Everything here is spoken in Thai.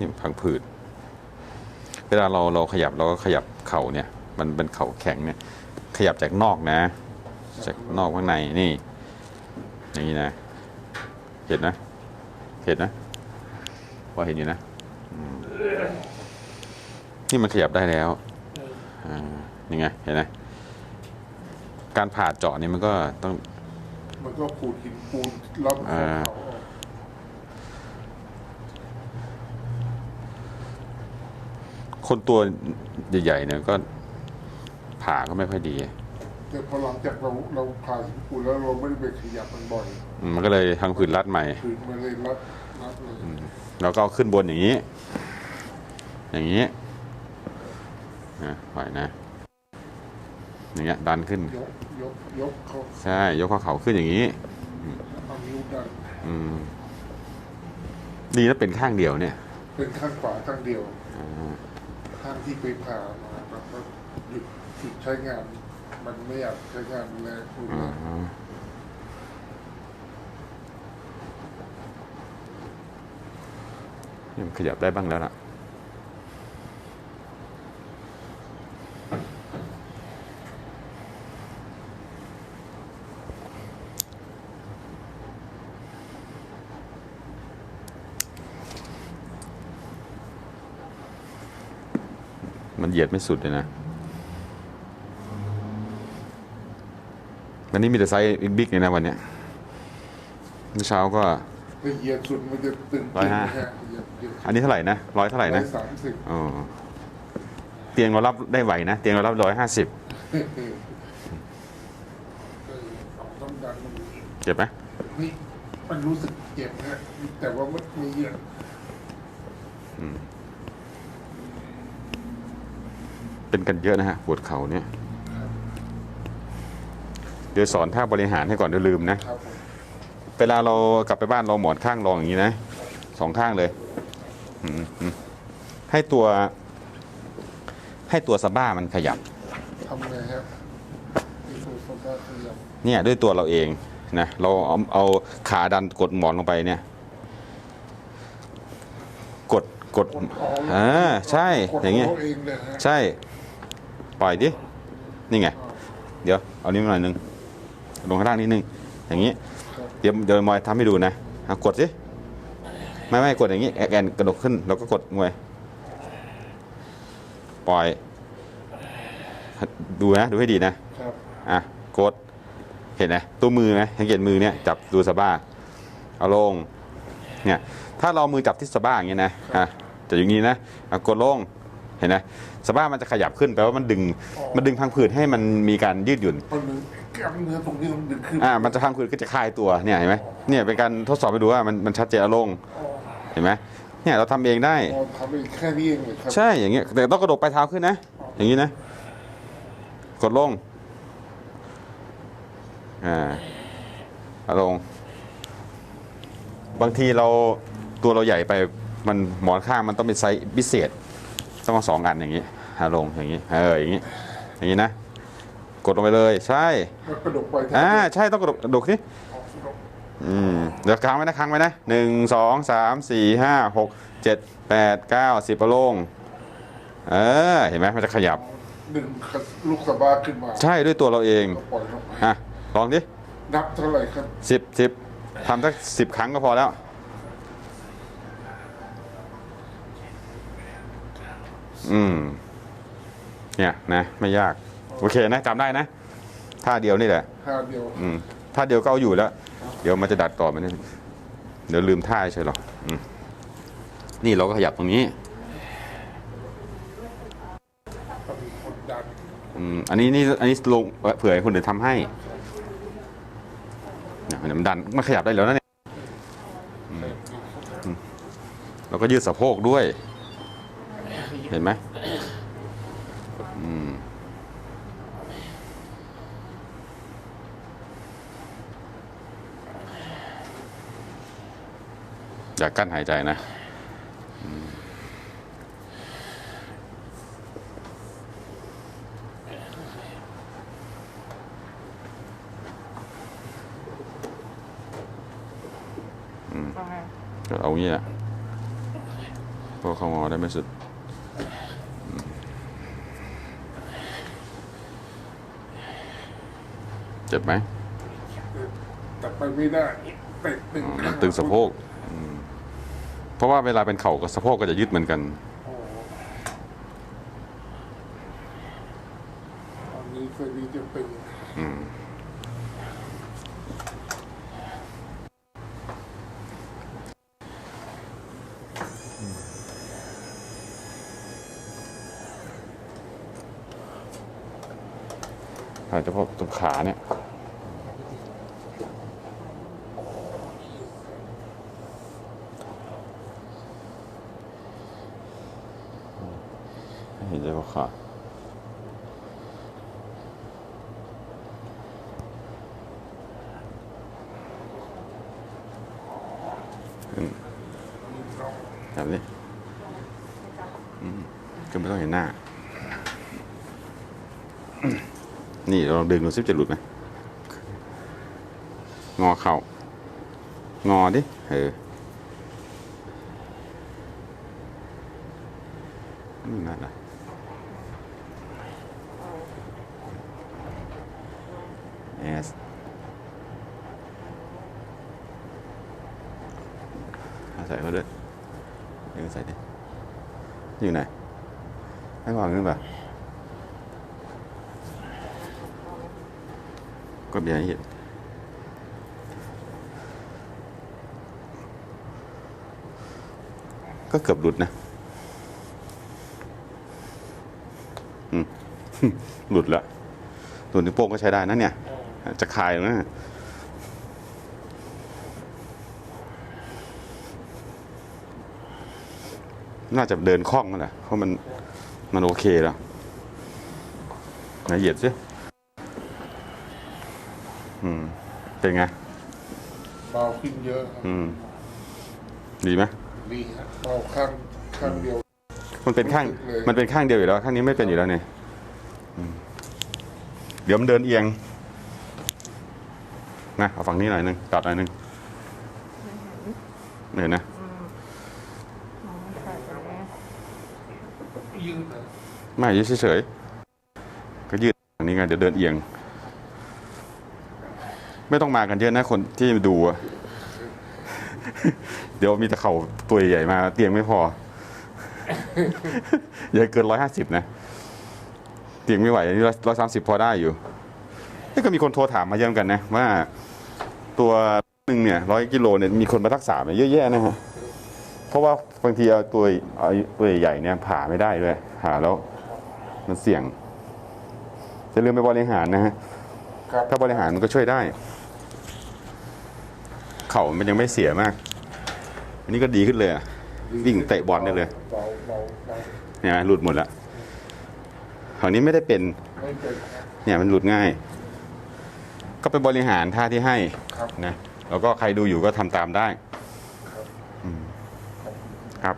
นี่พังผืด เวลาเราเราขยับเราก็ขยับเข่าเนี่ย มันเป็นเข่าแข็งเนี่ย ขยับจากนอกนะ จากนอกข้างในนี่ อย่างนี้นะ เห็นนะ เห็นนะพอเห็นอยู่นะนี่มันขยับได้แล้วอ่านี่ไงเห็นไหมการผ่าเจาะนี่มันก็ต้อง มันก็ขูดหินปูนรับขอ่าองเขาออก คนตัวใหญ่ๆเนี่ยก็ผ่าก็ไม่ค่อยดี แต่พอหลังจากเราเราผ่าหินปูนแล้วเราไม่ได้ไปขยับมันบ่อยอืมมันก็เลยทางผืนรัดใหม่ผืนมันเลยรัดรัดเลยแล้วก็เอาขึ้นบนอย่างนี้ อย่างนี้นะปล่อยนะ อย่างเงี้ยดันขึ้น ยกยกยกเขาใช่ ยกข้อเข่าขึ้นอย่างนี้เอานิ้วดันอืมดีนะเป็นข้างเดียวเนี่ย เป็นข้างขวาข้างเดียวอ่าข้าง ที่ไปผ่ามาแล้วก็หยุดหยุดใช้งาน มันไม่อยากใช้งานแรงรุนอ่แรงานี่มันขยับได้บ้างแล้วล่ะ เหยียดไม่สุดเลยนะวันนี้มีแต่ไซส์บิ๊กๆเลยนะวันเนี้ยเมื่อเช้าก็ถ้าเหยียดสุดมันจะตึงร้อยห้าฮะเหยียดเหยียดอันนี้เท่าไหร่นะร้อยเท่าไหร่ร้อนะยสามสิบอ๋อเตียงเรารับได้ไหวนะ เตียงเรารับร้อยห้าสิบต้องดันมันเจ็บไหมนี่มันรู้สึกเจ็บนะแต่ว่ามันมีเหยียด เป็นกันเยอะนะฮะปวดเข่าเนี่ยเดี๋ยวสอนท่าบริหารให้ก่อนเดี๋ยวลืมนะครับผมเวลาเรากลับไปบ้านเราหมอนข้างรองอย่างนี้นะสองข้างเลยอืมอืมให้ตัว ให้ตัวสะบ้ามันขยับทำไงครับที่ตัวสภาพขยับเนี่ยด้วยตัวเราเองนะเราเอาเอาขาดันกดหมอนลงไปเนี่ย กดกดกดอ๋ออ่าใช่กดอย่างเงี้ยเเองเลยฮะใช่ ปล่อยดิ นี่ไง เดี๋ยว เอานิ้วหน่อยหนึง ลงข้างล่างนิดนึง อย่างนี้ครับเดี๋ยวเดี๋ยวมอยทำให้ดูนะอะกดสิ ไม่ไม่กดอย่างนี้ แอนแอนกระดกขึ้นแล้วก็กดมวย ปล่อย ดูนะ ดูให้ดีนะครับอะ กด เห็นไหมตัวมือไหมสังเกตมือเนี่ย จับดูสะบ้า เอาลง เนี่ย ถ้าเรามือจับที่สะบ้าอย่างเงี้ยนะ อะ จะอย่างนี้นะอะกดลง เห็นไหมสะบ้ามันจะขยับขึ้นแปลว่ามันดึงมันดึงพังผืดให้มันมีการยืดหยุ่นมันดึงกล้ามเนื้อตรงนี้มันดึงขึ้นอ่ามันจะพังผืดก็จะคลายตัวเนี่ยเห็นไหมเนี่ยเป็นการทดสอบไปดูว่ามันมันชัดเจนเอาลงอ๋อเห็นไหมเนี่ยเราทำเองได้อ๋อทำเองแค่นี้เองเลยครับใช่อย่างเงี้ยแต่ต้องกระดกปลายเท้าขึ้นนะ อย่างนี้นะ กดลงอ่าเอาลง บางทีเราตัวเราใหญ่ไปมันหมอนข้างมันต้องเป็นไซส์พิเศษ ต้องมาสองอันอย่างนี้เอาลงอย่างนี้เอออย่างนี้อย่างนี้นะ กดลงไปเลยใช่แล้วกระดกไปอ่าใช่ต้องกระดกกระดกสิออกกระดกอืมเดี๋ยวค้างไว้นะค้างไว้นะหนึ่งสองสามสี่ห้าหกเจ็ดแปดเก้าสิบประโลงเออเห็นไหมมันจะขยับดึงลูกสะบ้าขึ้นมา ใช่ด้วยตัวเราเองก็ปล่อยลงไปอะลองดินับเท่าไหร่ครับสิบสิบทำสักสิบครั้งก็พอแล้ว อืม เนี่ยนะไม่ยาก โอเคนะจำได้นะท่าเดียวนี่แหละ ท่าเดียว อืมท่าเดียวก็เอาอยู่แล้ว เดี๋ยวมันจะดัดต่อมันนี่เดี๋ยวลืมท่าใช่หรอกอืมนี่เราก็ขยับตรงนี้ก็มีคนดันอืมอันนี้นี่อันนี้ลงเผื่อให้คนอื่นทำให้เนี่ยมันดันมันขยับได้แล้วนะเนี่ยอืมอืมแล้วก็ยืดสะโพกด้วย เห็นไหมอืมอย่ากั้นหายใจนะอืมก็เอาอย่างนี้แหละเพราะเขางอได้ไม่สุดอืม เจ็บไหมแต่ไปไม่ได้เตะตึงอ๋อมันตึงสะโพกอืมเพราะว่าเวลาเป็นเข่ากับสะโพกก็จะยืดเหมือนกัน โอ้ตอนนี้เคยดีจะเป็นอืม อาจจะพาะตรงขาเนี่ยเห็นใจว่าขาแบบนี้อืมก็ไม่ต้องเห็นหน้า นี่เราดึงดูซิจะหลุดไหมงอเข่างอดิเออนั่นแหละเอสใส่เขาด้วยดึงใส่ดิอยู่ไหนให้วางขึ้นป่ะ ก็เบีให้เห็นก็เกือบหลุดนะหลุดละตัวนิ้วโป้งก็ใช้ได้นะเนี่ย จะคลายนะน่าจะเดินคล่องนั่นแหละเพราะมันมันโอเคแล้วไหนเหยียดสิอืม เป็นไง เบาขึ้นเยอะครับอืม ดีไหมดีฮะเบาข้างข้างเดียว มันเป็นข้างรู้สึกเลย มันเป็นข้างเดียวอยู่แล้ว ข้างนี้ไม่เป็นอยู่แล้วเนี่ยอืมเดี๋ยวมันเดินเอียง นะ เอาฝั่งนี้หน่อยหนึงตัดหน่อยหนึงเห็นนะยืดนะไม่ยืดเฉยๆก็ยืดฝั่งนี้ไงเดี๋ยวเดินเอียง ไม่ต้องมากันเยอะนะคนที่ดูอะเดี๋ยวมีแต่เข่าตัวใหญ่ๆมา เตียงไม่พออย่าเกินร้อยห้าสิบนะ เตียงไม่ไหวอันนี้ร้อยสามสิบพอได้อยู่นี่ก็มีคนโทรถามมาเยอะเหมือนกันนะ ว่า ตัวหนึ่งเนี่ยร้อยกิโลเนี่ยมีคนมารักษาเนี่ยเยอะแยะนะฮะเพราะว่าบางทีเอาตัวเอาตัวใหญ่ๆเนี่ยผ่าไม่ได้ด้วยผ่าแล้ว มันเสี่ยง จะลืมไปบริหารนะฮะครับถ้าบริหารมันก็ช่วยได้ เข่ามันยังไม่เสียมาก อันนี้ก็ดีขึ้นเลยอะวิ่งเตะบอลได้เลยเนี่ยหลุดหมดละคราวนี้ไม่ได้เป็น เนี่ยมันหลุดง่าย ก็ไปบริหารท่าที่ให้นะแล้วก็ใครดูอยู่ก็ทำตามได้ครับ